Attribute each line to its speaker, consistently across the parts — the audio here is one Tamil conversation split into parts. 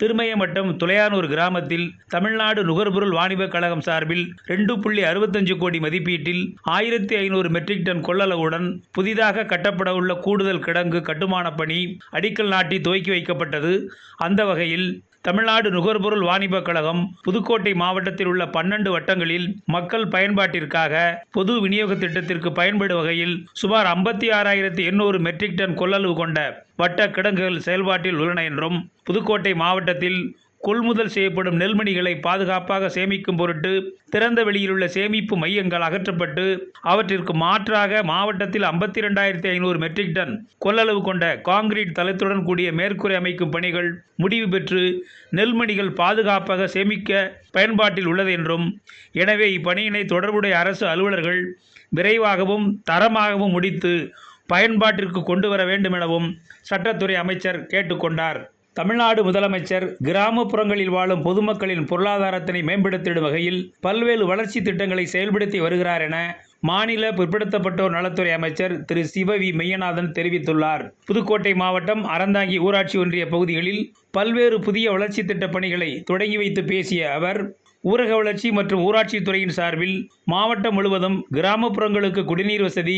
Speaker 1: திருமயமட்டம் துளையானூர் கிராமத்தில் தமிழ்நாடு நுகர்பொருள் வாணிபக் கழகம் சார்பில் ரெண்டு புள்ளி அறுபத்தஞ்சு கோடி மதிப்பீட்டில் ஆயிரத்தி ஐநூறு மெட்ரிக் டன் கொள்ளளவுடன் புதிதாக கட்டப்பட உள்ள கூடுதல் கிடங்கு கட்டுமானப் பணி அடிக்கல் நாட்டி துவக்கி வைக்கப்பட்டது. அந்த வகையில் தமிழ்நாடு நுகர்பொருள் வாணிபக் கழகம் புதுக்கோட்டை மாவட்டத்தில் உள்ள பன்னெண்டு வட்டங்களில் மக்கள் பயன்பாட்டிற்காக பொது விநியோக திட்டத்திற்கு பயன்படும் வகையில் சுமார் ஐம்பத்தி ஆறாயிரத்தி எண்ணூறு மெட்ரிக் டன் கொள்ளளவு கொண்ட வட்ட கிடங்குகள் செயல்பாட்டில் உள்ளன என்றும் புதுக்கோட்டை மாவட்டத்தில் கொள்முதல் செய்யப்படும் நெல்மணிகளை பாதுகாப்பாக சேமிக்கும் பொருட்டு திறந்த வெளியிலுள்ள சேமிப்பு மையங்கள் அகற்றப்பட்டு அவற்றிற்கு மாற்றாக மாவட்டத்தில் ஐம்பத்தி ரெண்டாயிரத்தி ஐநூறு மெட்ரிக் டன் கொள்ளளவு கொண்ட காங்கிரீட் தளத்துடன் கூடிய மேற்கூரை அமைக்கும் பணிகள் முடிவு பெற்று நெல்மணிகள் பாதுகாப்பாக சேமிக்க பயன்பாட்டில் உள்ளது என்றும் எனவே இப்பணியினை தொடர்புடைய அரசு அலுவலர்கள் விரைவாகவும் தரமாகவும் முடித்து பயன்பாட்டிற்கு கொண்டு வர வேண்டும் எனவும் சட்டத்துறை அமைச்சர் கேட்டுக்கொண்டார். தமிழ்நாடு முதலமைச்சர் கிராமப்புறங்களில் வாழும் பொதுமக்களின் பொருளாதாரத்தினை மேம்படுத்திடும் வகையில் பல்வேறு வளர்ச்சி திட்டங்களை செயல்படுத்தி வருகிறார் என மாநில பிற்படுத்தப்பட்டோர் நலத்துறை அமைச்சர் திரு சிவவி மெய்யநாதன் தெரிவித்துள்ளார். புதுக்கோட்டை மாவட்டம் அறந்தாங்கி ஊராட்சி ஒன்றிய பகுதிகளில் பல்வேறு புதிய வளர்ச்சி திட்ட பணிகளை தொடங்கி வைத்து பேசிய அவர் ஊரக வளர்ச்சி மற்றும் ஊராட்சித் துறையின் சார்பில் மாவட்டம் முழுவதும் கிராமப்புறங்களுக்கு குடிநீர் வசதி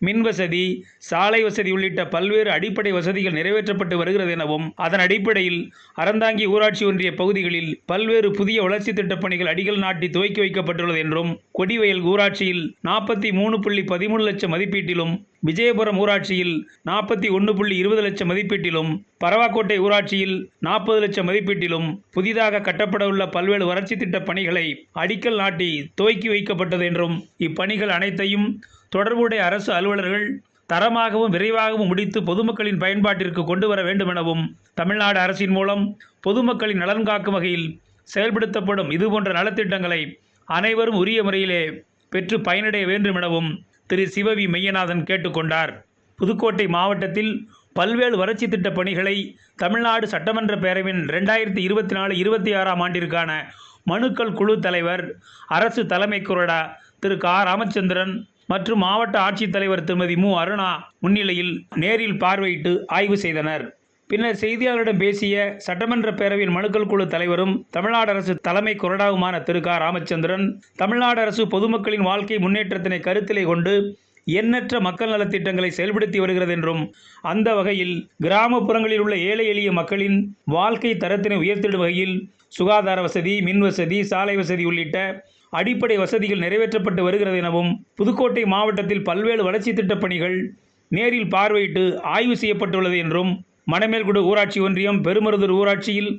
Speaker 1: மின் வசதி சாலை வசதி உள்ளிட்ட பல்வேறு அடிப்படை வசதிகள் நிறைவேற்றப்பட்டு வருகிறது எனவும் அதன் அடிப்படையில் அறந்தாங்கி ஊராட்சி ஒன்றிய பகுதிகளில் பல்வேறு புதிய வளர்ச்சி திட்டப் பணிகள் அடிகள் நாட்டி துவக்கி வைக்கப்பட்டுள்ளது என்றும் கொடிவயல் ஊராட்சியில் நாற்பத்தி மூணு புள்ளி பதிமூணு லட்சம் மதிப்பீட்டிலும் விஜயபுரம் ஊராட்சியில் நாற்பத்தி ஒன்று புள்ளி இருபது லட்சம் மதிப்பீட்டிலும் பரவாக்கோட்டை ஊராட்சியில் நாற்பது லட்சம் மதிப்பீட்டிலும் புதிதாக கட்டப்படவுள்ள பல்வேறு வளர்ச்சி திட்ட பணிகளை அடிக்கல் நாட்டி துவக்கி வைக்கப்பட்டது என்றும் இப்பணிகள் அனைத்தையும் தொடர்புடைய அரசு அலுவலர்கள் தரமாகவும் விரைவாகவும் முடித்து பொதுமக்களின் பயன்பாட்டிற்கு கொண்டு வர வேண்டும் எனவும் தமிழ்நாடு அரசின் மூலம் பொதுமக்களின் நலன் காக்கும் வகையில் செயல்படுத்தப்படும் இதுபோன்ற நலத்திட்டங்களை அனைவரும் உரிய முறையிலே பெற்று பயனடைய வேண்டும் எனவும் திரு சிவவி மெய்யநாதன் கேட்டுக்கொண்டார். புதுக்கோட்டை மாவட்டத்தில் பல்வேறு வளர்ச்சி திட்ட பணிகளை தமிழ்நாடு சட்டமன்ற பேரவையின் ரெண்டாயிரத்தி இருபத்தி நாலு இருபத்தி ஆறாம் ஆண்டிற்கான மனுக்கள் குழு தலைவர் அரசு தலைமை குரடா திரு கா. ராமச்சந்திரன் மற்றும் மாவட்ட ஆட்சித்தலைவர் திருமதி மு. அருணா முன்னிலையில் நேரில் பார்வையிட்டு ஆய்வு செய்தனர். பின்னர் செய்தியாளரிடம் பேசிய சட்டமன்ற பேரவையின் மனுக்கள் குழு தலைவரும் தமிழ்நாடு அரசு தலைமை கொறடாவுமான திரு க. ராமச்சந்திரன் தமிழ்நாடு அரசு பொதுமக்களின் வாழ்க்கை முன்னேற்றத்தினை கருத்திலே கொண்டு எண்ணற்ற மக்கள் நலத்திட்டங்களை செயல்படுத்தி வருகிறது என்றும் அந்த வகையில் கிராமப்புறங்களில் உள்ள ஏழை எளிய மக்களின் வாழ்க்கை தரத்தினை உயர்த்திடும் வகையில் சுகாதார வசதி மின் வசதி சாலை வசதி உள்ளிட்ட அடிப்படை வசதிகள் நிறைவேற்றப்பட்டு வருகிறது எனவும் புதுக்கோட்டை மாவட்டத்தில் பல்வேறு வளர்ச்சி திட்டப் பணிகள் நேரில் பார்வையிட்டு ஆய்வு செய்யப்பட்டுள்ளது என்றும் மணமேல்குடு ஊராட்சி ஒன்றியம் பெருமருதூர் ஊராட்சியில்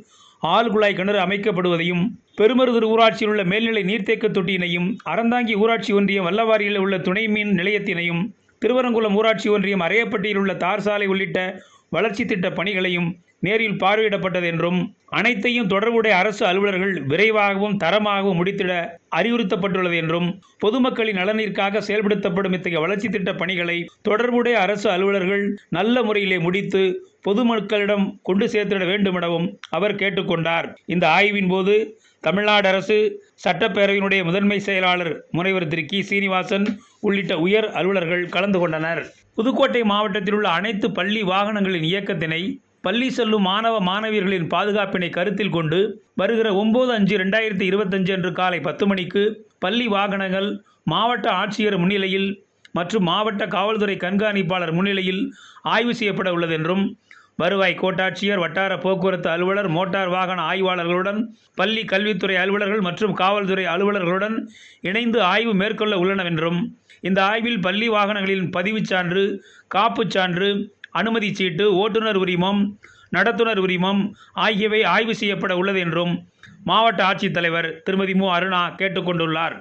Speaker 1: ஆழ்குழாய் கிணறு அமைக்கப்படுவதையும் பெருமருதூர் ஊராட்சியில் உள்ள மேல்நிலை நீர்த்தேக்க தொட்டியினையும் அறந்தாங்கி ஊராட்சி ஒன்றியம் வல்லவாரியில் உள்ள துணை மீன் நிலையத்தினையும் திருவரங்குளம் ஊராட்சி ஒன்றியம் அரையப்பட்டியில் உள்ள தார் சாலை உள்ளிட்ட வளர்ச்சி திட்ட பணிகளையும் நேரில் பார்வையிடப்பட்டது என்றும் அனைத்தையும் தொடர்புடைய அரசு அலுவலர்கள் விரைவாகவும் தரமாகவும் முடித்திட அறிவுறுத்தப்பட்டுள்ளது என்றும் பொதுமக்களின் நலனிற்காக செயல்படுத்தப்படும் இத்தகைய வளர்ச்சி திட்ட பணிகளை தொடர்புடைய அரசு அலுவலர்கள் நல்ல முறையிலே முடித்து பொதுமக்களிடம் கொண்டு சேர்த்திட வேண்டும் எனவும் அவர் கேட்டுக்கொண்டார். இந்த ஆய்வின் போது தமிழ்நாடு அரசு சட்டப்பேரவையினுடைய முதன்மை செயலாளர் முனைவர் திரு. கி. சீனிவாசன் உள்ளிட்ட உயர் அலுவலர்கள் கலந்து கொண்டனர். புதுக்கோட்டை மாவட்டத்தில் உள்ள அனைத்து பள்ளி வாகனங்களின் இயக்கத்தினை பள்ளி செல்லும் மாணவ மாணவியர்களின் பாதுகாப்பினை கருத்தில் கொண்டு வருகிற ஒம்பது அஞ்சு ரெண்டாயிரத்தி இருபத்தஞ்சு அன்று காலை பத்து மணிக்கு பள்ளி வாகனங்கள் மாவட்ட ஆட்சியர் முன்னிலையில் மற்றும் மாவட்ட காவல்துறை கண்காணிப்பாளர் முன்னிலையில் ஆய்வு செய்யப்பட உள்ளது என்றும் வருவாய் கோட்டாட்சியர் வட்டார போக்குவரத்து அலுவலர் மோட்டார் வாகன ஆய்வாளர்களுடன் பள்ளி கல்வித்துறை அலுவலர்கள் மற்றும் காவல்துறை அலுவலர்களுடன் இணைந்து ஆய்வு மேற்கொள்ள உள்ளனவென்றும் இந்த ஆய்வில் பள்ளி வாகனங்களின் பதிவுச் சான்று காப்புச் சான்று அனுமதி சீட்டு ஓட்டுநர் உரிமம் நடத்துனர் உரிமம் ஆகியவை ஆய்வு செய்யப்பட உள்ளது என்றும் மாவட்ட ஆட்சித்தலைவர் திருமதி மு. அருணா கேட்டுக்கொண்டுள்ளார்.